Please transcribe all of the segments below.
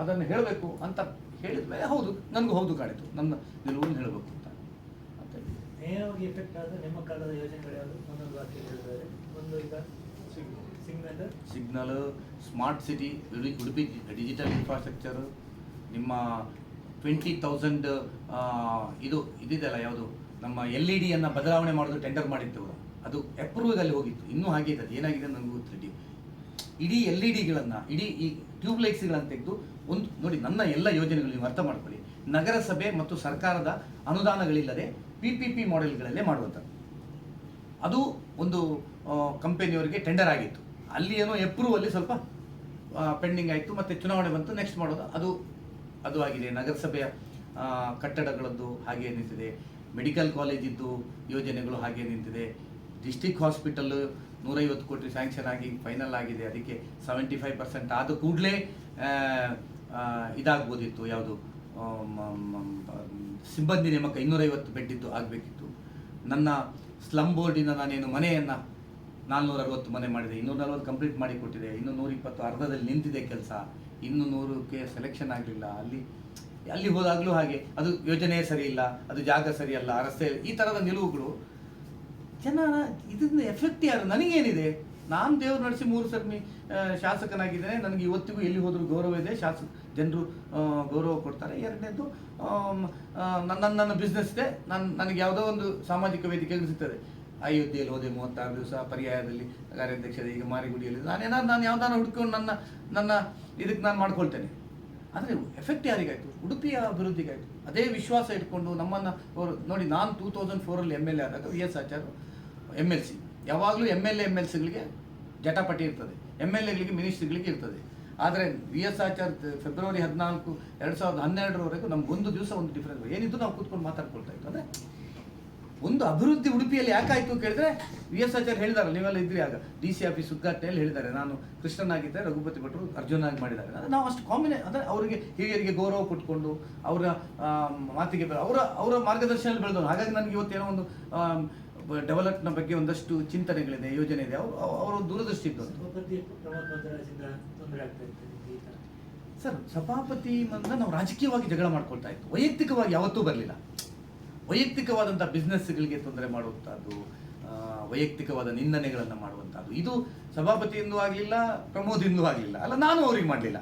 ಅದನ್ನು ಹೇಳಬೇಕು ಅಂತ ಹೇಳಿದ ಮೇಲೆ ಹೌದು ನನಗೂ ಹೌದು ಕಾಣಿತು ನನ್ನ ನಿಲುವನ್ನು ಹೇಳಬೇಕು ಅಂತ. ನೇರವಾಗಿ ಎಫೆಕ್ಟ್ ನಿಮ್ಮ ಕಾಲದ ಯೋಜನೆಗಳು ಯಾವುದು? ಒಂದೊಂದು ವಾಕ್ಯ ಹೇಳಿದ್ದಾರೆ. ಒಂದು ಈಗ signal. Signal smart city Udupi digital infrastructure ನಿಮ್ಮ ಟ್ವೆಂಟಿ ತೌಸಂಡ್ ಇದು ಇದಿದೆಯಲ್ಲ ಯಾವುದು? ನಮ್ಮ ಎಲ್ ಇ ಡಿಯನ್ನು ಬದಲಾವಣೆ ಮಾಡೋದು ಟೆಂಡರ್ ಮಾಡಿದ್ದೆವು. ಅದು ಅಪ್ರೂವಲ್ಲಿ ಹೋಗಿತ್ತು. ಇನ್ನೂ ಹಾಗೆ ಇದೆ. ಅದು ಏನಾಗಿದೆ ನನಗೂ ಗೊತ್ತಿಲ್ಲ. ಇಡೀ ಎಲ್ ಇ ಡಿಗಳನ್ನು, ಇಡೀ ಈ ಟ್ಯೂಬ್ ಲೈಟ್ಸ್ಗಳನ್ನು ತೆಗೆದು ಒಂದು, ನೋಡಿ, ನನ್ನ ಎಲ್ಲ ಯೋಜನೆಗಳು ನೀವು ಅರ್ಥ ಮಾಡ್ಕೊಳ್ಳಿ. ನಗರಸಭೆ ಮತ್ತು ಸರ್ಕಾರದ ಅನುದಾನಗಳಿಲ್ಲದೆ ಪಿ ಪಿ ಪಿ ಮಾಡೆಲ್ಗಳಲ್ಲೇ ಮಾಡುವಂಥದ್ದು. ಅದು ಒಂದು ಕಂಪೆನಿಯವರಿಗೆ ಟೆಂಡರ್ ಆಗಿತ್ತು. ಅಲ್ಲಿ ಏನೋ ಎಪ್ರೂವಲ್ಲಿ ಸ್ವಲ್ಪ ಪೆಂಡಿಂಗ್ ಆಯಿತು, ಮತ್ತು ಚುನಾವಣೆ ಬಂತು, ನೆಕ್ಸ್ಟ್ ಮಾಡೋದು, ಅದು ಅದು ಆಗಿದೆ. ನಗರಸಭೆಯ ಕಟ್ಟಡಗಳದ್ದು ಹಾಗೆ ನಿಂತಿದೆ. ಮೆಡಿಕಲ್ ಕಾಲೇಜಿದ್ದು ಯೋಜನೆಗಳು ಹಾಗೆ ನಿಂತಿದೆ. ಡಿಸ್ಟಿಕ್ ಹಾಸ್ಪಿಟಲ್ ನೂರೈವತ್ತು ಕೋಟಿ ಸ್ಯಾಂಕ್ಷನ್ ಆಗಿ ಫೈನಲ್ ಆಗಿದೆ, ಅದಕ್ಕೆ ಸೆವೆಂಟಿ ಫೈವ್ ಪರ್ಸೆಂಟ್ ಆದ ಕೂಡಲೇ ಇದಾಗ್ಬೋದಿತ್ತು ಯಾವುದು ಸಿಬ್ಬಂದಿ ನೇಮಕ ಇನ್ನೂರೈವತ್ತು ಬೆಡ್ ಇತ್ತು ಆಗಬೇಕಿತ್ತು. ನನ್ನ ಸ್ಲಮ್ ಬೋರ್ಡಿನ ನಾನೇನು ಮನೆಯನ್ನು ನಾಲ್ನೂರ ಅರವತ್ತು ಮನೆ ಮಾಡಿದೆ ಇನ್ನೂರ ನಲ್ವತ್ತು ಕಂಪ್ಲೀಟ್ ಮಾಡಿ ಕೊಟ್ಟಿದೆ, ಇನ್ನು ನೂರ ಇಪ್ಪತ್ತು ಅರ್ಧದಲ್ಲಿ ನಿಂತಿದೆ ಕೆಲಸ, ಇನ್ನು ನೂರಕ್ಕೆ ಸೆಲೆಕ್ಷನ್ ಆಗಲಿಲ್ಲ, ಅಲ್ಲಿ ಅಲ್ಲಿ ಹೋದಾಗಲೂ ಹಾಗೆ, ಅದು ಯೋಜನೆ ಸರಿ ಇಲ್ಲ, ಅದು ಜಾಗ ಸರಿಯಲ್ಲ ರಸ್ತೆ ಈ ಥರದ ನಿಲುವುಗಳು ಜನ ಇದನ್ನ ಎಫೆಕ್ಟ್ ಯಾರು? ನನಗೇನಿದೆ? ನಾನು ದೇವ್ರು ನಡೆಸಿ ಮೂರು ಸರ್ಮಿ ಶಾಸಕನಾಗಿದ್ದೇನೆ. ನನಗೆ ಇವತ್ತಿಗೂ ಎಲ್ಲಿ ಹೋದರೂ ಗೌರವ ಇದೆ. ಶಾಸಕ ಜನರು ಗೌರವ ಕೊಡ್ತಾರೆ. ಎರಡನೇದು ನನ್ನ ನನ್ನ ಬಿಸ್ನೆಸ್ ಇದೆ. ನಾನು, ನನಗೆ ಯಾವುದೋ ಒಂದು ಸಾಮಾಜಿಕ ವೇದಿಕೆಗಳು ಸಿಗ್ತದೆ ಅಯೋಧ್ಯೆಯಲ್ಲಿ ಹೋದೆ ಮೂವತ್ತಾರು ದಿವಸ, ಪರ್ಯಾಯದಲ್ಲಿ ಕಾರ್ಯಾಧ್ಯಕ್ಷತೆ ಈಗ ಮಾರಿಗುಡಿಯಲ್ಲಿ ನಾನೇನಾದ್ರು ನಾನು ಯಾವ್ದಾರು ಹುಡ್ಕೊಂಡು ನನ್ನ ನನ್ನ ಇದಕ್ಕೆ ನಾನು ಮಾಡ್ಕೊಳ್ತೇನೆ. ಆದರೆ ಎಫೆಕ್ಟ್ ಯಾರಿಗಾಯಿತು? ಉಡುಪಿಯ ಅಭಿವೃದ್ಧಿಗಾಯಿತು. ಅದೇ ವಿಶ್ವಾಸ ಇಟ್ಕೊಂಡು ನಮ್ಮನ್ನು ಅವರು ನೋಡಿ, ನಾನು ಟೂ ತೌಸಂಡ್ ಫೋರಲ್ಲಿ ಎಂ ಎಲ್ ಎ ಆದಾಗ V S Achar M L C ಯಾವಾಗಲೂ M L A M L ಸಿಗಳಿಗೆ ಜಟಾಪಟಿ ಇರ್ತದೆ. ಎಂ ಎಲ್ ಎಗಳಿಗೆ ಮಿನಿಸ್ಟ್ರಿಗಳಿಗೆ ಇರ್ತದೆ. ಆದರೆ ವಿ ಎಸ್ ಆಚಾರ್ ಫೆಬ್ರವರಿ ಹದಿನಾಲ್ಕು, ಎರಡು ಸಾವಿರದ ಹನ್ನೆರಡರವರೆಗೂ ಒಂದು ದಿವಸ ಒಂದು ಡಿಫ್ರೆನ್ಸ್ ಏನಿದ್ದು ನಾವು ಕೂತ್ಕೊಂಡು ಮಾತಾಡ್ಕೊಳ್ತಾ ಇತ್ತು ಅಂದರೆ ಒಂದು ಅಭಿವೃದ್ಧಿ ಉಡುಪಿಯಲ್ಲಿ ಯಾಕಾಯ್ತು ಕೇಳಿದ್ರೆ ವಿ ಎಸ್ ಆಚಾರ್ಯ ಹೇಳಿದಾರೆ ನೀವೆಲ್ಲ ಇದ್ರಿ ಆಗ. ಡಿ ಸಿ ಆಫೀಸ್ ಉದ್ಘಾಟನೆಯಲ್ಲಿ ಹೇಳಿದ್ದಾರೆ. ನಾನು ಕೃಷ್ಣನಾಗಿದ್ದೆ ರಘುಪತಿ ಭಟ್ರು ಅರ್ಜುನಾಗಿ ಮಾಡಿದ್ದಾರೆ. ಅಂದರೆ ನಾವು ಅಷ್ಟು ಕಾಂಬಿನೇ ಅಂದರೆ ಅವರಿಗೆ ಹಿರಿಯರಿಗೆ ಗೌರವ ಕೊಟ್ಕೊಂಡು ಅವರ ಮಾತಿಗೆ ಅವರ ಅವರ ಮಾರ್ಗದರ್ಶನದಲ್ಲಿ ಬೆಳೆದವರು ಹಾಗಾಗಿ ನನಗೆ ಇವತ್ತೇನೋ ಒಂದು ಡೆವಲಪ್ನ ಬಗ್ಗೆ ಒಂದಷ್ಟು ಚಿಂತನೆಗಳಿದೆ ಯೋಜನೆ ಇದೆ. ಅವರು ಅವರು ದೂರದೃಷ್ಟಿ ಇತ್ತು ಸರ್ ಸಭಾಪತಿ ಮಂದ ನಾವು ರಾಜಕೀಯವಾಗಿ ಜಗಳ ಮಾಡ್ಕೊಳ್ತಾ ಇತ್ತು. ವೈಯಕ್ತಿಕವಾಗಿ ಯಾವತ್ತೂ ಬರಲಿಲ್ಲ. ವೈಯಕ್ತಿಕವಾದಂಥ ಬಿಸ್ನೆಸ್ಗಳಿಗೆ ತೊಂದರೆ ಮಾಡುವಂಥದ್ದು ವೈಯಕ್ತಿಕವಾದ ನಿಂದನೆಗಳನ್ನು ಮಾಡುವಂಥದ್ದು. ಇದು ಸಭಾಪತಿಯಿಂದೂ ಆಗಲಿಲ್ಲ, ಪ್ರಮೋದಿಂದೂ ಆಗಲಿಲ್ಲ. ಅಲ್ಲ, ನಾನು ಅವ್ರಿಗೆ ಮಾಡಲಿಲ್ಲ.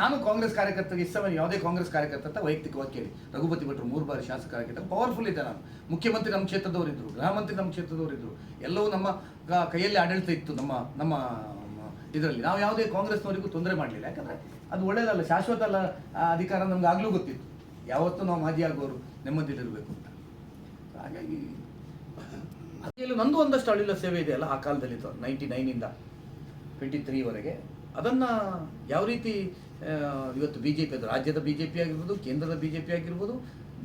ನಾನು ಕಾಂಗ್ರೆಸ್ ಕಾರ್ಯಕರ್ತರಿಗೆ ಇಷ್ಟವ, ಯಾವುದೇ ಕಾಂಗ್ರೆಸ್ ಕಾರ್ಯಕರ್ತ ಅಂತ ವೈಯಕ್ತಿಕವಾಗಿ ಕೇಳಿ. ರಘುಪತಿ ಭಟ್ರು ಮೂರು ಬಾರಿ ಶಾಸಕರಾಗಿದ್ದ ಪವರ್ಫುಲ್ ಇದ್ದೆ ನಾನು. ಮುಖ್ಯಮಂತ್ರಿ ನಮ್ಮ ಕ್ಷೇತ್ರದವರಿದ್ದರು ಗೃಹ ಮಂತ್ರಿ ನಮ್ಮ ಕ್ಷೇತ್ರದವರಿದ್ದರು ಎಲ್ಲವೂ ನಮ್ಮ ಕೈಯಲ್ಲಿ ಆಡಳಿತ ಇತ್ತು ನಮ್ಮ ನಮ್ಮ, ಇದರಲ್ಲಿ. ನಾವು ಯಾವುದೇ ಕಾಂಗ್ರೆಸ್ನವರಿಗೂ ತೊಂದರೆ ಮಾಡಲಿಲ್ಲ. ಯಾಕಂದರೆ ಅದು ಒಳ್ಳೆಯದಲ್ಲ ಶಾಶ್ವತ ಅಲ್ಲ ಅಧಿಕಾರ ನಮ್ಗೆ ಆಗಲೂ ಗೊತ್ತಿತ್ತು. ಯಾವತ್ತೂ ನಾವು ಮಾಜಿ ಆಗೋರು ನೆಮ್ಮದಿಲಿರಬೇಕು. ಅಂತ ಹಾಗಾಗಿ ಇಲ್ಲಿ ನಂದು ಒಂದಷ್ಟು ಅಳಿಲ ಸೇವೆ ಇದೆಯಲ್ಲ ಆ ಕಾಲದಲ್ಲಿ ನೈಂಟಿ ನೈನಿಂದ ಟ್ವೆಂಟಿ ತ್ರೀವರೆಗೆ ಅದನ್ನು ಯಾವ ರೀತಿ ಇವತ್ತು ಬಿ ಜೆ ಪಿ ಅದು ರಾಜ್ಯದ ಬಿ ಜೆ ಪಿ ಆಗಿರ್ಬೋದು ಕೇಂದ್ರದ ಬಿ ಜೆ ಪಿ ಆಗಿರ್ಬೋದು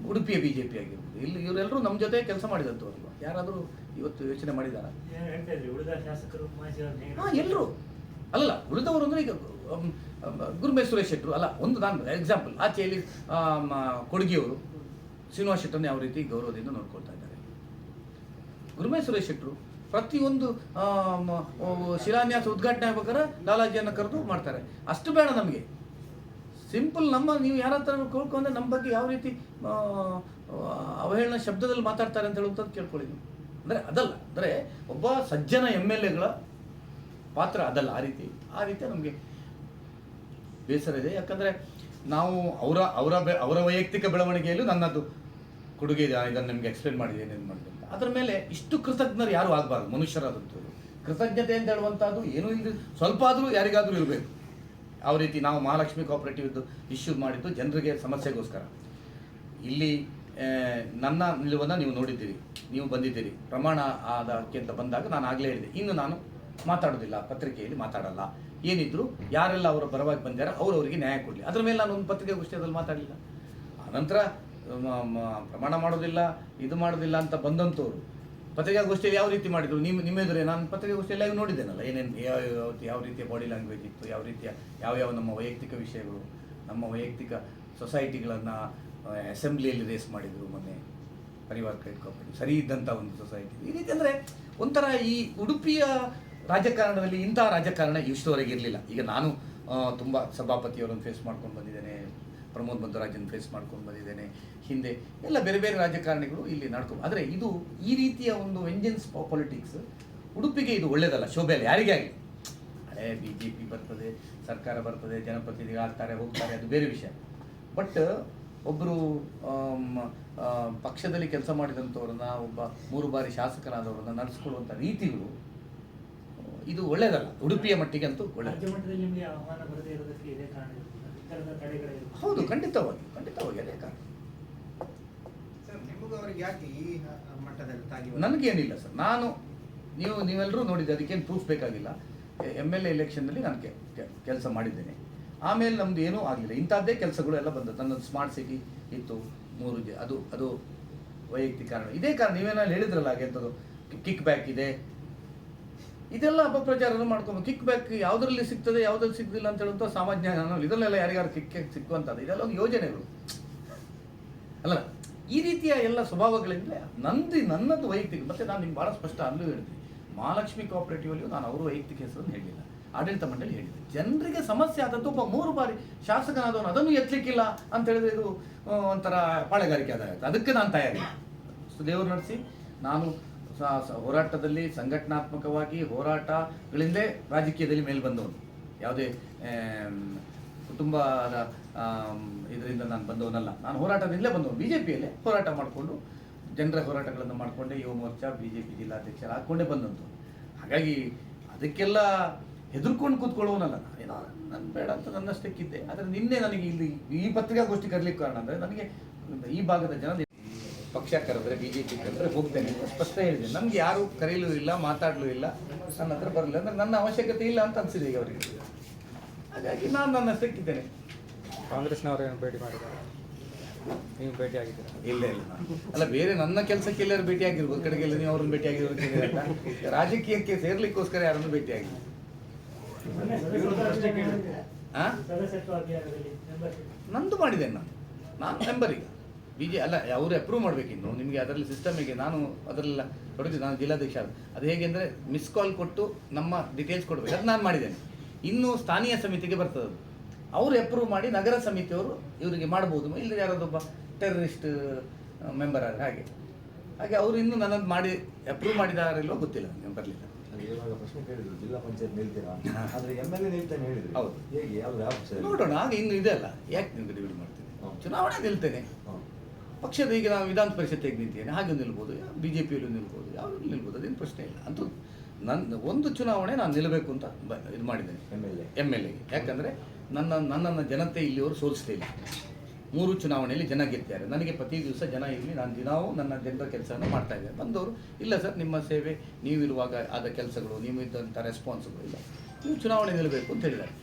ಉಡುಪಿಯ ಬಿ ಜೆ ಪಿ ಆಗಿರ್ಬೋದು. ಇಲ್ಲಿ ಇವರೆಲ್ಲರೂ ನಮ್ಮ ಜೊತೆ ಕೆಲಸ ಮಾಡಿದಂಥವ್ರು ಯಾರಾದರೂ ಇವತ್ತು ಯೋಚನೆ ಮಾಡಿದಾರ? ಹಾಂ ಎಲ್ಲರೂ ಅಲ್ಲ ಉಳಿದವರು ಅಂದರೆ ಈಗ ಗುರುಮೇ ಸುರೇಶ್ ಶೆಟ್ಟರು. ಅಲ್ಲ ಒಂದು ನಾನು ಎಕ್ಸಾಂಪಲ್ ಆಚೆಯಲ್ಲಿ ಕೊಡಗಿಯವರು. ಶ್ರೀನಿವಾಸ್ ಶೆಟ್ಟರನ್ನ ಯಾವ ರೀತಿ ಗೌರವದಿಂದ ನೋಡ್ಕೊಳ್ತಾ ಇದ್ದಾರೆ. ಗುರುಮೇ ಸುರೇಶ್ ಶೆಟ್ಟರು ಪ್ರತಿಯೊಂದು ಶಿಲಾನ್ಯಾಸ ಉದ್ಘಾಟನೆ ಆಗ್ಬೇಕಾದ್ರೆ ಲಾಲಾಜಿಯನ್ನು ಕರೆದು ಮಾಡ್ತಾರೆ. ಅಷ್ಟು ಬೇಡ ನಮಗೆ. ಸಿಂಪಲ್ ನಮ್ಮ, ನೀವು ಯಾರ ಹತ್ರ ಕೇಳ್ಕೊಂಡ್ರೆ ನಮ್ಮ ಬಗ್ಗೆ ಯಾವ ರೀತಿ ಅವಹೇಳನ ಶಬ್ದದಲ್ಲಿ ಮಾತಾಡ್ತಾರೆ ಅಂತ ಹೇಳುವಂಥದ್ದು ಕೇಳ್ಕೊಳ್ಳಿ ನೀವು ಅಂದರೆ ಅದಲ್ಲ. ಅಂದರೆ ಒಬ್ಬ ಸಜ್ಜನ ಎಂ ಎಲ್ ಎಗಳ ಪಾತ್ರ ಅದಲ್ಲ ಆ ರೀತಿ. ಆ ರೀತಿ ನಮಗೆ ಬೇಸರ ಇದೆ. ಯಾಕಂದರೆ ನಾವು ಅವರ ಅವರ ಬೆ, ಅವರ ವೈಯಕ್ತಿಕ ಬೆಳವಣಿಗೆಯಲ್ಲೂ ನನ್ನದು ಕೊಡುಗೆ ಇದೆ. ಇದನ್ನು ನಿಮಗೆ ಎಕ್ಸ್ಪ್ಲೇನ್ ಮಾಡಿದ್ದೇನೆ ಏನೇನು ಮಾಡಿದೆ ಅಂತ. ಅದರ ಮೇಲೆ ಇಷ್ಟು ಕೃತಜ್ಞರು ಯಾರು ಆಗಬಾರ್ದು, ಮನುಷ್ಯರಾದಂಥವ್ರು. ಕೃತಜ್ಞತೆ ಅಂತ ಹೇಳುವಂಥದ್ದು ಏನೂ ಇಲ್ಲ ಸ್ವಲ್ಪ ಆದರೂ ಯಾರಿಗಾದರೂ ಇರಬೇಕು. ಯಾವ ರೀತಿ ನಾವು ಮಹಾಲಕ್ಷ್ಮಿ ಕೋಆಪರೇಟಿವ್ ಇಶ್ಯೂ ಮಾಡಿದ್ದು ಜನರಿಗೆ ಸಮಸ್ಯೆಗೋಸ್ಕರ. ಇಲ್ಲಿ ನನ್ನ ನಿಲುವನ್ನು ನೀವು ನೋಡಿದ್ದೀರಿ, ನೀವು ಬಂದಿದ್ದೀರಿ. ಪ್ರಮಾಣ ಆದಕ್ಕೆ ಅಂತ ಬಂದಾಗ ನಾನು ಆಗಲೇ ಹೇಳಿದೆ. ಇನ್ನು ನಾನು ಮಾತಾಡೋದಿಲ್ಲ, ಪತ್ರಿಕೆಯಲ್ಲಿ ಮಾತಾಡಲ್ಲ. ಏನಿದ್ರು ಯಾರೆಲ್ಲ ಅವರ ಪರವಾಗಿ ಬಂದಾರ ಅವರವರಿಗೆ ನ್ಯಾಯ ಕೊಡಲಿ. ಅದ್ರ ಮೇಲೆ ನಾನು ಒಂದು ಪತ್ರಿಕಾಗೋಷ್ಠಿಯಲ್ಲಿ ಮಾತಾಡಲಿಲ್ಲ. ಆನಂತರ ಪ್ರಮಾಣ ಮಾಡೋದಿಲ್ಲ, ಇದು ಮಾಡೋದಿಲ್ಲ ಅಂತ ಬಂದಂಥವ್ರು ಪತ್ರಿಕಾಗೋಷ್ಠಿಯಲ್ಲಿ ಯಾವ ರೀತಿ ಮಾಡಿದ್ರು? ನಿಮ್ಮ ನಿಮ್ಮೆದುರೇ ನಾನು ಪತ್ರಿಕಾಗೋಷ್ಠಿಯಲ್ಲಿ ಆಗಿ ನೋಡಿದ್ದೇನಲ್ಲ? ಏನೇನು, ಯಾವ ಯಾವ ರೀತಿಯ ಬಾಡಿ ಲ್ಯಾಂಗ್ವೇಜ್ ಇತ್ತು? ಯಾವ ರೀತಿಯ, ಯಾವ ಯಾವ ನಮ್ಮ ವೈಯಕ್ತಿಕ ವಿಷಯಗಳು? ನಮ್ಮ ವೈಯಕ್ತಿಕ ಸೊಸೈಟಿಗಳನ್ನು ಅಸೆಂಬ್ಲಿಯಲ್ಲಿ ರೇಸ್ ಮಾಡಿದರು ಮೊನ್ನೆ ಪರಿವಾರ ಕ್ರೆಡಿಟ್ ಸರಿ ಇದ್ದಂಥ ಒಂದು ಸೊಸೈಟಿ ಈ ರೀತಿ ಅಂದರೆ ಒಂಥರ ಈ ಉಡುಪಿಯ ರಾಜಕಾರಣದಲ್ಲಿ ಇಂಥ ರಾಜಕಾರಣ ಇಷ್ಟವರೆಗೆ ಇರಲಿಲ್ಲ. ಈಗ ನಾನು ತುಂಬ ಸಭಾಪತಿಯವರನ್ನು ಫೇಸ್ ಮಾಡ್ಕೊಂಡು ಬಂದಿದ್ದೇನೆ, ಪ್ರಮೋದ್ ಮಧ್ವರಾಜನ್ ಫೇಸ್ ಮಾಡ್ಕೊಂಡು ಬಂದಿದ್ದೇನೆ, ಹಿಂದೆ ಎಲ್ಲ ಬೇರೆ ಬೇರೆ ರಾಜಕಾರಣಿಗಳು ಇಲ್ಲಿ ನಡ್ಕೊಂಡು ಆದರೆ ಇದು ಈ ರೀತಿಯ ಒಂದು ವೆಂಜನ್ಸ್ ಪಾಲಿಟಿಕ್ಸ್ ಉಡುಪಿಗೆ ಇದು ಒಳ್ಳೆಯದಲ್ಲ ಶೋಭೆ ಅಲ್ಲ ಯಾರಿಗೇ ಆಗಲಿ. ಹಳೆ ಬಿ ಜೆ ಪಿ ಬರ್ತದೆ, ಸರ್ಕಾರ ಬರ್ತದೆ, ಜನಪ್ರತಿನಿಧಿಗಳು ಆಗ್ತಾರೆ, ಹೋಗ್ತಾರೆ, ಅದು ಬೇರೆ ವಿಷಯ. ಬಟ್ ಒಬ್ಬರು ಪಕ್ಷದಲ್ಲಿ ಕೆಲಸ ಮಾಡಿದಂಥವ್ರನ್ನ, ಒಬ್ಬ ಮೂರು ಬಾರಿ ಶಾಸಕರಾದವ್ರನ್ನ ನಡೆಸ್ಕೊಳ್ಳುವಂಥ ರೀತಿಗಳು ಇದು ಒಳ್ಳೇದಲ್ಲ ಉಡುಪಿಯ ಮಟ್ಟಿಗೆ ಅಂತೂ ಒಳ್ಳೆಯದು ಮಟ್ಟದಲ್ಲಿ ನಿಮಗೆ ಆಹ್ವಾನ ಬರದೇ ಇರೋದಕ್ಕೆ ಇದೇ ಕಾರಣ ಇರ್ಬೋದು. ಈ ಥರದ ಹೌದು ಖಂಡಿತವಾಗಿ ಖಂಡಿತವಾಗಿ ಅದೇ ಕಾರಣ. ನನಗೇನಿಲ್ಲ ಸರ್ ನಾನು ನೀವು ನೀವೆಲ್ಲರೂ ನೋಡಿದ್ದೆ ಅದಕ್ಕೇನು ಪ್ರೂಫ್ ಬೇಕಾಗಿಲ್ಲ. ಎಂ ಎಲ್ ಎ ಎಲೆಕ್ಷನ್ನಲ್ಲಿ ನಾನು ಕೆಲಸ ಮಾಡಿದ್ದೇನೆ. ಆಮೇಲೆ ನಮ್ದು ಏನೂ ಆಗಲಿಲ್ಲ. ಇಂಥದ್ದೇ ಕೆಲಸಗಳು ಎಲ್ಲ ಬಂದದ್ದು ನನ್ನದು ಸ್ಮಾರ್ಟ್ ಸಿಟಿ ಇತ್ತು ಮೂರು ಅದು ಅದು ವೈಯಕ್ತಿಕ ಕಾರಣ. ಇದೇ ಕಾರಣ ನೀವೇನಲ್ಲಿ ಹೇಳಿದ್ರಲ್ಲ ಹಾಗೆ ಎಂಥದ್ದು ಕಿಕ್ ಬ್ಯಾಕ್ ಇದೆ ಇದೆಲ್ಲ ಅಪಪ್ರಚಾರ ಮಾಡ್ಕೊಂಡು ಕಿಕ್ ಬ್ಯಾಕ್ ಯಾವುದರಲ್ಲಿ ಸಿಗ್ತದೆ, ಯಾವುದ್ರಲ್ಲಿ ಸಿಗ್ತಿಲ್ಲ ಅಂತ ಹೇಳುವಂಥ ಸಾಮಾನ್ಯ ಇದರಲ್ಲೆಲ್ಲ ಯಾರಿಗಾರು ಕಿಕ್ ಸಿಕ್ಕುವಂಥದ್ದು, ಇದೆಲ್ಲ ಒಂದು ಯೋಜನೆಗಳು. ಅಲ್ಲ, ಈ ರೀತಿಯ ಎಲ್ಲ ಸ್ವಭಾವಗಳಿಂದ ನಂದು, ನನ್ನದು ವೈಯಕ್ತಿಕ, ಮತ್ತೆ ನಾನು ನಿಮ್ಗೆ ಭಾಳ ಸ್ಪಷ್ಟ ಅಲ್ಲೂ ಹೇಳ್ತೀನಿ. ಮಹಾಲಕ್ಷ್ಮಿ ಕೋಆಪರೇಟಿವ್ ಅಲ್ಲಿಯೂ ನಾನು ಅವರು ವೈಯಕ್ತಿಕ ಹೆಸರನ್ನು ಹೇಳಿಲ್ಲ. ಆಡಳಿತ ಮಂಡಳಿ ಹೇಳಿದೆ. ಜನರಿಗೆ ಸಮಸ್ಯೆ ಆದದ್ದು ಒಬ್ಬ ಮೂರು ಬಾರಿ ಶಾಸಕನಾದವನು ಅದನ್ನು ಎತ್ತಲಿಕ್ಕಿಲ್ಲ ಅಂತ ಹೇಳಿದ್ರೆ ಇದು ಒಂಥರ ಪಾಳೆಗಾರಿಕೆ ಆದಾಯ ಅದಕ್ಕೆ ನಾನು ತಯಾರಿ ದೇವರು ನಡೆಸಿ, ನಾನು ಹೋರಾಟದಲ್ಲಿ ಸಂಘಟನಾತ್ಮಕವಾಗಿ ಹೋರಾಟಗಳಿಂದಲೇ ರಾಜಕೀಯದಲ್ಲಿ ಮೇಲೆ ಬಂದವನು. ಯಾವುದೇ ಕುಟುಂಬದ ಇದರಿಂದ ನಾನು ಬಂದವನಲ್ಲ. ನಾನು ಹೋರಾಟದಿಂದಲೇ ಬಂದವನು. ಬಿ ಜೆ ಪಿಯಲ್ಲೇ ಹೋರಾಟ ಮಾಡಿಕೊಂಡು, ಜನರ ಹೋರಾಟಗಳನ್ನು ಮಾಡಿಕೊಂಡೆ Yuva Morcha B J P ಜಿಲ್ಲಾಧ್ಯಕ್ಷರು ಹಾಕ್ಕೊಂಡೇ ಬಂದಂತು ಹಾಗಾಗಿ ಅದಕ್ಕೆಲ್ಲ ಹೆದರ್ಕೊಂಡು ಕೂತ್ಕೊಳ್ಳೋನಲ್ಲ ನಾನು ಬೇಡ ಅಂತ ನನ್ನಷ್ಟಕ್ಕಿದ್ದೆ. ಆದರೆ ನಿನ್ನೆ ನನಗೆ ಇಲ್ಲಿ ಈ ಪತ್ರಿಕಾಗೋಷ್ಠಿ ಕರೀಲಿಕ್ಕೆ ಕಾರಣ ಅಂದರೆ ನನಗೆ ಈ ಭಾಗದ ಜನ ಪಕ್ಷ ಕರೆದ್ರೆ ಬಿ ಜೆ ಪಿ ಕರೆದ್ರೆ ಹೋಗ್ತೇನೆ. ಸ್ಪಷ್ಟ ಹೇಳಿದೆ ನಮ್ಗೆ ಯಾರು ಕರೀಲೂ ಇಲ್ಲ ಮಾತಾಡಲೂ ಇಲ್ಲ ನನ್ನ ಹತ್ರ ಬರಲಿಲ್ಲ ಅಂದರೆ ನನ್ನ ಅವಶ್ಯಕತೆ ಇಲ್ಲ ಅಂತ ಅನಿಸಿದೆ ಈಗ ಅವರಿಗೆ. ಹಾಗಾಗಿ ನಾನು ನನ್ನ ಸಿಕ್ಕಿದ್ದೇನೆ ಕಾಂಗ್ರೆಸ್ನವರೇನು ಭೇಟಿ ಮಾಡಿದ್ದಾರೆ? ನೀವು ಭೇಟಿ ಆಗಿದ್ದೀರಾ? ಇಲ್ಲ ಇಲ್ಲ. ಅಲ್ಲ ಬೇರೆ ನನ್ನ ಕೆಲಸಕ್ಕೆ ಎಲ್ಲರೂ ಭೇಟಿ ಆಗಿರ್ಬೋದು ಕಡೆಗೆಲ್ಲ ನೀವು ಅವ್ರನ್ನ ಭೇಟಿ ಆಗಿರೋದಕ್ಕೆ ರಾಜಕೀಯಕ್ಕೆ ಸೇರ್ಲಿಕ್ಕೋಸ್ಕರ ಯಾರನ್ನು ಭೇಟಿ ಆಗಿಲ್ಲ. ನಂದು ಮಾಡಿದ್ದೇನೆ ನಾನು. ನಾನು ಮೆಂಬರ್ ಈಗ. ಬಿ ಜೆ ಅಲ್ಲ ಅವರು ಅಪ್ರೂವ್ ಮಾಡಬೇಕಿನ್ನು. ನಿಮಗೆ ಅದರಲ್ಲಿ ಸಿಸ್ಟಮಿಗೆ ನಾನು ಅದರಲ್ಲ ತೊಡಗಿದ್ದು ನಾನು ಜಿಲ್ಲಾಧ್ಯಕ್ಷ ಅದು ಹೇಗೆ ಅಂದರೆ ಮಿಸ್ ಕಾಲ್ ಕೊಟ್ಟು ನಮ್ಮ ಡೀಟೇಲ್ಸ್ ಕೊಡಬೇಕು. ಅದು ನಾನು ಮಾಡಿದ್ದೇನೆ. ಇನ್ನು ಸ್ಥಾನೀಯ ಸಮಿತಿಗೆ ಬರ್ತದೆ ಅದು ಅವರು ಅಪ್ರೂವ್ ಮಾಡಿ ನಗರ ಸಮಿತಿಯವರು ಇವರಿಗೆ ಮಾಡ್ಬೋದು. ಇಲ್ಲ ಯಾರಾದೊಬ್ಬ ಟೆರರಿಸ್ಟ್ ಮೆಂಬರ್ ಆದರೆ ಹಾಗೆ. ಹಾಗೆ ಅವರು ಇನ್ನೂ ನನ್ನದು ಮಾಡಿ ಅಪ್ರೂವ್ ಮಾಡಿದಾರಿಲ್ಲೋ ಗೊತ್ತಿಲ್ಲ ನೀವು ಬರಲಿಲ್ಲ. ಅದೇ ಇವಾಗ ಪ್ರಶ್ನೆ ಕೇಳಿದ್ರು ಜಿಲ್ಲಾ ಪಂಚಾಯತ್ ನಿಲ್ತೀರಾ? ಹಾ. ಆದ್ರೆ ಎಂ ಎಲ್ ಎ ನಿಲ್ತಾನೆ ಹೇಳಿದ್ರು. ಹೌದು. ಹೇಗೆ? ಯಾವ್ದು ಯಾವ ನೋಡೋಣ ಆಗ ಇನ್ನು ಇದೆ ಅಲ್ಲ. ಯಾಕೆ ನೀವು ಡಿವೈಡ್ ಮಾಡ್ತೀನಿ. ಚುನಾವಣೆ ನಿಲ್ತೇನೆ. ಪಕ್ಷದ ಈಗ ನಾವು ವಿಧಾನ ಪರಿಷತ್ತಿಗೆ ನಿಂತಿದ್ದೇನೆ ಹಾಗೆ ನಿಲ್ಬೋದು. ಬಿ ಜೆ ಪಿಯಲ್ಲೂ ನಿಲ್ಬೋದು ಯಾವುದು ನಿಲ್ಬೋದು ಅದೇನು ಪ್ರಶ್ನೆ ಇಲ್ಲ. ಅಂತ ನನ್ನ ಒಂದು ಚುನಾವಣೆ ನಾನು ನಿಲ್ಲಬೇಕು ಅಂತ ಬ ಇದು ಮಾಡಿದ್ದೇನೆ. M L A M L ಎಗೆ ಯಾಕಂದರೆ ನನ್ನ ನನ್ನನ್ನು ಜನತೆ ಇಲ್ಲಿಯವರು ಸೋಲಿಸ್ತಾ ಇಲ್ಲ. ಮೂರು ಚುನಾವಣೆಯಲ್ಲಿ ಜನ ಗೆದ್ದಾರೆ ನನಗೆ ಪ್ರತಿ ದಿವಸ ಜನ ಇರಲಿ ನಾನು ದಿನವೂ ನನ್ನ ಜನರ ಕೆಲಸವನ್ನು ಮಾಡ್ತಾ ಇದ್ದೇನೆ. ಬಂದವರು ಇಲ್ಲ ಸರ್ ನಿಮ್ಮ ಸೇವೆ ನೀವಿರುವಾಗ ಆದ ಕೆಲಸಗಳು ನೀವು ಇದ್ದಂಥ ರೆಸ್ಪಾನ್ಸ್ಗಳು ಇಲ್ಲ. ನೀವು ಚುನಾವಣೆ ನಿಲ್ಲಬೇಕು ಅಂತ ಹೇಳಿದ್ದಾರೆ.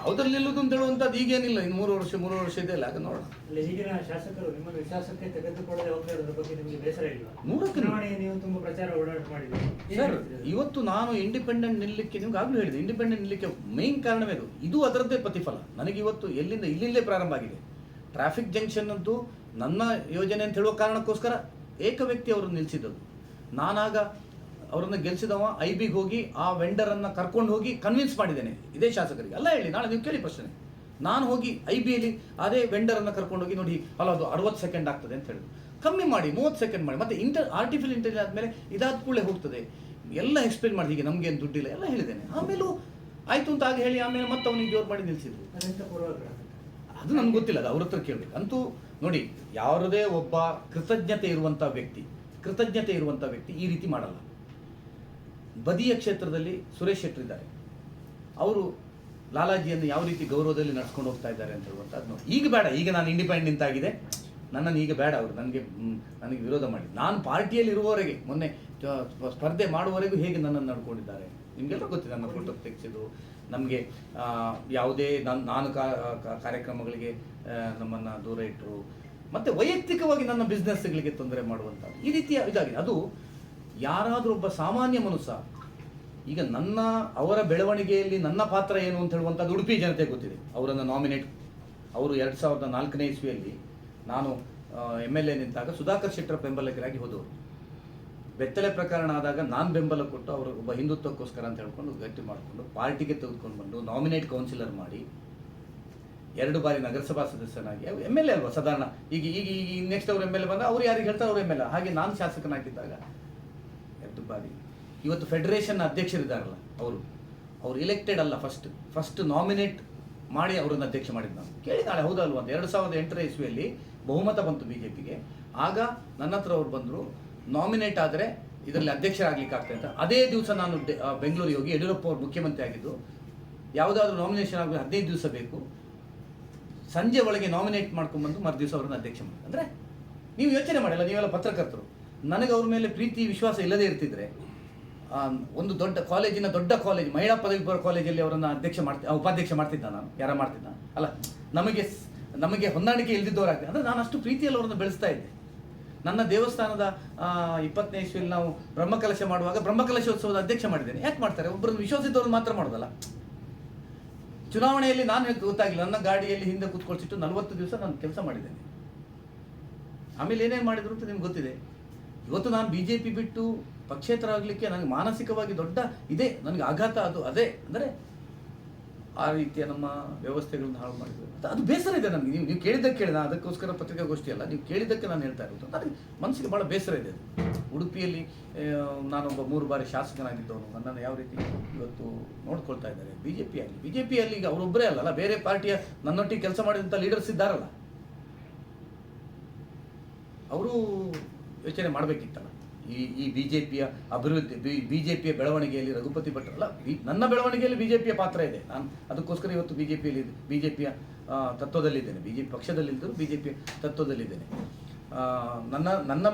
ಯಾವುದ್ರಲ್ಲಿ ಅಂತ ಹೇಳುವಂಥದ್ದು ಈಗೇನಿಲ್ಲ. ಇನ್ನು ಮೂರು ವರ್ಷ ಮೂರು ವರ್ಷ ಇದೆ ಅಲ್ಲ ಆಗ ನೋಡೋಣ ಈಗಿನ ಶಾಸಕರು ನಿಮ್ಮ ವಿಶ್ವಾಸಕ್ಕೆ ತೆಗೆದುಕೊಳ್ಳದೆ ಹೋಗ್ತಾ ಇರೋದ್ರ ಬಗ್ಗೆ ನಿಮಗೆ ಬೇಸರ ಇಲ್ಲ? ನೂರಕ್ಕೆ ನೀವು ತುಂಬಾ ಪ್ರಚಾರ ಓಡಾಟ ಮಾಡಿದ್ದೀರಿ. ಸರ್ ಇವತ್ತು ನಾನು ಇಂಡಿಪೆಂಡೆಂಟ್ ನಿಲ್ಲಕ್ಕೆ ನಿಮ್ಗೆ ಆಗಲೂ ಹೇಳಿದೆ. ಇಂಡಿಪೆಂಡೆಂಟ್ ನಿಲ್ಲಕ್ಕೆ ಮೇನ್ ಕಾರಣವೇ ಇದು ಇದು ಅದರದ್ದೇ ಪ್ರತಿಫಲ. ನನಗೆ ಇವತ್ತು ಎಲ್ಲಿಂದ ಇಲ್ಲಿಲ್ಲೇ ಪ್ರಾರಂಭ ಆಗಿದೆ. ಟ್ರಾಫಿಕ್ ಜಂಕ್ಷನ್ ಅಂತೂ ನನ್ನ ಯೋಜನೆ ಅಂತ ಹೇಳುವ ಕಾರಣಕ್ಕೋಸ್ಕರ ಏಕ ವ್ಯಕ್ತಿ ಅವರು ನಿಲ್ಲಿಸಿದ್ದು ನಾನಾಗ ಅವರನ್ನು ಗೆಲ್ಸಿದವ ಐ ಬಿಗೆ ಹೋಗಿ ಆ ವೆಂಡರನ್ನು ಕರ್ಕೊಂಡು ಹೋಗಿ ಕನ್ವಿನ್ಸ್ ಮಾಡಿದ್ದೇನೆ. ಇದೇ ಶಾಸಕರಿಗೆ. ಅಲ್ಲ ಹೇಳಿ, ನಾಳೆ ನೀವು ಕೇಳಿ ಪ್ರಶ್ನೆ. ನಾನು ಹೋಗಿ ಐ ಬಿಯಲ್ಲಿ ಅದೇ ವೆಂಡರನ್ನು ಕರ್ಕೊಂಡು ಹೋಗಿ ನೋಡಿ, ಅಲ್ಲ ಅದು ಅರವತ್ತು ಸೆಕೆಂಡ್ ಆಗ್ತದೆ ಅಂತ ಹೇಳಿದ್ರು. ಕಮ್ಮಿ ಮಾಡಿ, ಮೂವತ್ತು ಸೆಕೆಂಡ್ ಮಾಡಿ. ಮತ್ತೆ ಇಂಟರ್ ಆರ್ಟಿಫಿಷಿಯಲ್ ಇಂಟೆಲಿಜೆನ್ಸ್ ಆದಮೇಲೆ ಇದಾದ ಕೂಡಲೇ ಹೋಗ್ತದೆ. ಎಲ್ಲ ಎಕ್ಸ್ಪ್ಲೇನ್ ಮಾಡಿ, ಹೀಗೆ ನಮಗೇನು ದುಡ್ಡಿಲ್ಲ, ಎಲ್ಲ ಹೇಳಿದ್ದೇನೆ. ಆಮೇಲೂ ಆಯ್ತು ಅಂತ ಆಗ ಹೇಳಿ, ಆಮೇಲೆ ಮತ್ತೆ ಅವನಿಗೆ ಜೋರು ಮಾಡಿ ನಿಲ್ಲಿಸಿದ್ರು ಅದು ನನ್ಗೆ ಗೊತ್ತಿಲ್ಲ, ಅದು ಅವ್ರ ಹತ್ರ ಕೇಳಬೇಕು. ಅಂತೂ ನೋಡಿ, ಯಾರದೇ ಒಬ್ಬ ಕೃತಜ್ಞತೆ ಇರುವಂಥ ವ್ಯಕ್ತಿ, ಕೃತಜ್ಞತೆ ಇರುವಂಥ ವ್ಯಕ್ತಿ ಈ ರೀತಿ ಮಾಡಲ್ಲ. ಬದಿಯ ಕ್ಷೇತ್ರದಲ್ಲಿ ಸುರೇಶ್ ಶೆಟ್ಟರ್ ಇದ್ದಾರೆ. ಅವರು ಲಾಲಾಜಿಯನ್ನು ಯಾವ ರೀತಿ ಗೌರವದಲ್ಲಿ ನಡ್ಸ್ಕೊಂಡು ಹೋಗ್ತಾ ಇದ್ದಾರೆ ಅಂತ ಹೇಳುವಂಥದ್ದು ಈಗ ಬೇಡ, ಈಗ ನಾನು ಇಂಡಿಪೆಂಡೆಂಟ್ ಆಗಿದೆ ನನ್ನನ್ನು ಈಗ ಬೇಡ ಅವರು, ನನಗೆ ನನಗೆ ವಿರೋಧ ಮಾಡಿ. ನಾನು ಪಾರ್ಟಿಯಲ್ಲಿ ಇರುವವರೆಗೆ, ಮೊನ್ನೆ ಸ್ಪರ್ಧೆ ಮಾಡುವವರೆಗೂ ಹೇಗೆ ನನ್ನನ್ನು ನಡ್ಕೊಂಡಿದ್ದಾರೆ? ನಿಮಗೆಲ್ಲ ಗೊತ್ತಿದೆ, ನನ್ನ ಫೋಟೋ ತೆಗೆಸಿದ್ದು, ನಮಗೆ ಯಾವುದೇ ನಾನು ನಾನು ಕಾರ್ಯಕ್ರಮಗಳಿಗೆ ನಮ್ಮನ್ನು ದೂರ ಇಟ್ಟರು. ಮತ್ತು ವೈಯಕ್ತಿಕವಾಗಿ ನನ್ನ ಬಿಸ್ನೆಸ್ಗಳಿಗೆ ತೊಂದರೆ ಮಾಡುವಂಥದ್ದು. ಈ ರೀತಿಯ ಇದಾಗಿದೆ. ಅದು ಯಾರಾದರೂ ಒಬ್ಬ ಸಾಮಾನ್ಯ ಮನುಷ್ಯ, ಈಗ ನನ್ನ, ಅವರ ಬೆಳವಣಿಗೆಯಲ್ಲಿ ನನ್ನ ಪಾತ್ರ ಏನು ಅಂತ ಹೇಳುವಂಥದ್ದು ಉಡುಪಿ ಜನತೆ ಗೊತ್ತಿದೆ. ಅವರನ್ನು ನಾಮಿನೇಟ್ ಅವರು ಎರಡು ಸಾವಿರದ ನಾಲ್ಕನೇ ಇಸ್ವಿಯಲ್ಲಿ ನಾನು ಎಂ ಎಲ್ ಎ ನಿಂತಾಗ ಸುಧಾಕರ್ ಶೆಟ್ಟರ ಬೆಂಬಲಕರಾಗಿ ಹೋದವರು. ಬೆತ್ತಲೆ ಪ್ರಕರಣ ಆದಾಗ ನಾನು ಬೆಂಬಲ ಕೊಟ್ಟು ಅವರು ಒಬ್ಬ ಹಿಂದುತ್ವಕ್ಕೋಸ್ಕರ ಅಂತ ಹೇಳ್ಕೊಂಡು ಗಟ್ಟಿ ಮಾಡಿಕೊಂಡು ಪಾರ್ಟಿಗೆ ತೆಗೆದುಕೊಂಡು ಬಂದು ನಾಮಿನೇಟ್ ಕೌನ್ಸಿಲರ್ ಮಾಡಿ ಎರಡು ಬಾರಿ ನಗರಸಭಾ ಸದಸ್ಯನಾಗಿ ಎಂ ಎಲ್ ಎ ಅಲ್ವಾ ಸಾಧಾರಣ, ಈಗ ಈಗ ಈಗ ನೆಕ್ಸ್ಟ್ ಅವ್ರು ಎಂ ಎಲ್ ಎ ಬಂದ ಅವ್ರು ಯಾರಿಗೆ ಹೇಳ್ತಾರೆ? ಅವ್ರು ಎಂ ಎಲ್ ಎ ಹಾಗೆ ನಾನು ಶಾಸಕನಾಗಿದ್ದಾಗ ಎರಡು ಬಾರಿ. ಇವತ್ತು ಫೆಡರೇಷನ್ ಅಧ್ಯಕ್ಷರಿದ್ದಾರಲ್ಲ ಅವರು. ಅವ್ರು ಇಲೆಕ್ಟೆಡ್ ಅಲ್ಲ ಫಸ್ಟ್ ಫಸ್ಟ್ ನಾಮಿನೇಟ್ ಮಾಡಿ ಅವರನ್ನು ಅಧ್ಯಕ್ಷ ಮಾಡಿದ್ದು ನಾನು. ಕೇಳಿ ನಾಳೆ ಹೌದಲ್ವ ಅಂತ. ಎರಡು ಸಾವಿರದ ಎಂಟರ ಇಸ್ವಿಯಲ್ಲಿ ಬಹುಮತ ಬಂತು ಬಿ ಜೆ ಪಿಗೆ ಆಗ ನನ್ನ ಹತ್ರ ಅವ್ರು ಬಂದರು ನಾಮಿನೇಟ್ ಆದರೆ ಇದರಲ್ಲಿ ಅಧ್ಯಕ್ಷರಾಗ್ಲಿಕ್ಕೆ ಆಗ್ತದೆ ಅಂತ ಅದೇ ದಿವಸ ನಾನು ಬೆಂಗಳೂರಿಗೆ ಹೋಗಿ ಯಡಿಯೂರಪ್ಪ ಅವರು ಮುಖ್ಯಮಂತ್ರಿ ಆಗಿದ್ದು, ಯಾವುದಾದ್ರೂ ನಾಮಿನೇಷನ್ ಆಗಲಿ ಹದಿನೈದು ದಿವಸ ಬೇಕು. ಸಂಜೆ ಒಳಗೆ ನಾಮಿನೇಟ್ ಮಾಡ್ಕೊಂಡ್ಬಂದು ಮರು ದಿವಸ ಅವ್ರನ್ನ ಅಧ್ಯಕ್ಷ ಮಾಡಿ ಅಂದರೆ ನೀವು ಯೋಚನೆ ಮಾಡಿಲ್ಲ, ನೀವೆಲ್ಲ ಪತ್ರಕರ್ತರು. ನನಗೆ ಅವ್ರ ಮೇಲೆ ಪ್ರೀತಿ, ವಿಶ್ವಾಸ ಇಲ್ಲದೇ ಇರ್ತಿದ್ರೆ ಒಂದು ದೊಡ್ಡ ಕಾಲೇಜಿನ ದೊಡ್ಡ ಕಾಲೇಜ್, ಮಹಿಳಾ ಪದವಿ ಪೂರ್ವ ಕಾಲೇಜಲ್ಲಿ ಅವರನ್ನು ಅಧ್ಯಕ್ಷ ಮಾಡ್ತಿ ಉಪಾಧ್ಯಕ್ಷ ಮಾಡ್ತಿದ್ದ ನಾನು, ಯಾರ ಮಾಡ್ತಿದ್ದ? ಅಲ್ಲ, ನಮಗೆ ನಮಗೆ ಹೊಂದಾಣಿಕೆ ಇಲ್ದಿದ್ದವರಾಗ್ತದೆ ಅಂದರೆ ನಾನು ಅಷ್ಟು ಪ್ರೀತಿಯಲ್ಲಿ ಅವರನ್ನು ಬೆಳೆಸ್ತಾ ಇದ್ದೆ. ನನ್ನ ದೇವಸ್ಥಾನದ ಇಪ್ಪತ್ತನೇ ಇಸ್ವಿಯಲ್ಲಿ ನಾವು ಬ್ರಹ್ಮಕಲಶ ಮಾಡುವಾಗ ಬ್ರಹ್ಮಕಲಶೋತ್ಸವದ ಅಧ್ಯಕ್ಷ ಮಾಡಿದ್ದೇನೆ. ಯಾಕೆ ಮಾಡ್ತಾರೆ? ಒಬ್ಬರನ್ನು ವಿಶ್ವಾಸಿದ್ದವ್ರನ್ನ ಮಾತ್ರ ಮಾಡೋದಲ್ಲ. ಚುನಾವಣೆಯಲ್ಲಿ ನಾನು ಗೊತ್ತಾಗಿಲ್ಲ. ನನ್ನ ಗಾಡಿಯಲ್ಲಿ ಹಿಂದೆ ಕೂತ್ಕೊಳ್ಸಿಟ್ಟು ನಲವತ್ತು ದಿವಸ ನಾನು ಕೆಲಸ ಮಾಡಿದ್ದೇನೆ. ಆಮೇಲೆ ಏನೇನು ಮಾಡಿದ್ರು ಅಂತ ನಿಮ್ಗೆ ಗೊತ್ತಿದೆ. ಇವತ್ತು ನಾನು ಬಿ ಜೆ ಪಿ ಬಿಟ್ಟು ಪಕ್ಷೇತರ ಆಗಲಿಕ್ಕೆ ನನಗೆ ಮಾನಸಿಕವಾಗಿ ದೊಡ್ಡ ಇದೆ, ನನಗೆ ಆಘಾತ ಅದು ಅದೇ. ಅಂದರೆ ಆ ರೀತಿಯ ನಮ್ಮ ವ್ಯವಸ್ಥೆಗಳನ್ನ ಹಾಳು ಮಾಡಿದ್ರು. ಅದು- ಬೇಸರ ಇದೆ ನನಗೆ. ನೀವು ನೀವು ಕೇಳಿದ್ದಕ್ಕೆ ಕೇಳಿದ ಅದಕ್ಕೋಸ್ಕರ ಪತ್ರಿಕಾಗೋಷ್ಠಿ ಅಲ್ಲ. ನೀವು ಕೇಳಿದ್ದಕ್ಕೆ ನಾನು ಹೇಳ್ತಾ ಇರೋದು. ನನಗೆ ಮನಸ್ಸಿಗೆ ಭಾಳ ಬೇಸರ ಇದೆ ಅದು. ಉಡುಪಿಯಲ್ಲಿ ನಾನೊಬ್ಬ ಮೂರು ಬಾರಿ ಶಾಸಕನಾಗಿದ್ದವನು. ನನ್ನನ್ನು ಯಾವ ರೀತಿ ಇವತ್ತು ನೋಡ್ಕೊಳ್ತಾ ಇದ್ದಾರೆ? ಬಿ ಜೆ ಪಿಯಲ್ಲಿ ಬಿ ಜೆ ಪಿಯಲ್ಲಿ ಈಗ ಅವರೊಬ್ಬರೇ ಅಲ್ಲಲ್ಲ ಬೇರೆ ಪಾರ್ಟಿಯ ನನ್ನೊಟ್ಟಿಗೆ ಕೆಲಸ ಮಾಡಿದಂಥ ಲೀಡರ್ಸ್ ಇದ್ದಾರಲ್ಲ. ಅವರು ಯೋಚನೆ ಮಾಡಬೇಕಿತ್ತಲ್ಲ. ಈ ಈ ಬಿ ಜೆ ಪಿಯ ಅಭಿವೃದ್ಧಿ, ಬಿ ಜೆ ಪಿಯ ಬೆಳವಣಿಗೆಯಲ್ಲಿ ರಘುಪತಿ ಭಟ್ ಅಲ್ಲ ಬಿ- ನನ್ನ ಬೆಳವಣಿಗೆಯಲ್ಲಿ ಬಿ ಜೆ ಪಿಯ ಪಾತ್ರ ಇದೆ. ನಾನು ಅದಕ್ಕೋಸ್ಕರ ಇವತ್ತು ಬಿ ಜೆ ಪಿಯಲ್ಲಿ ಬಿ ಜೆ ಪಿಯ ತತ್ವದಲ್ಲಿದ್ದೇನೆ. ಬಿ ಜೆ ಪಿ ಪಕ್ಷದಲ್ಲಿದ್ದರೂ ಬಿ ಜೆ ಪಿಯ ತತ್ವದಲ್ಲಿದ್ದೇನೆ ನನ್ನ ನನ್ನ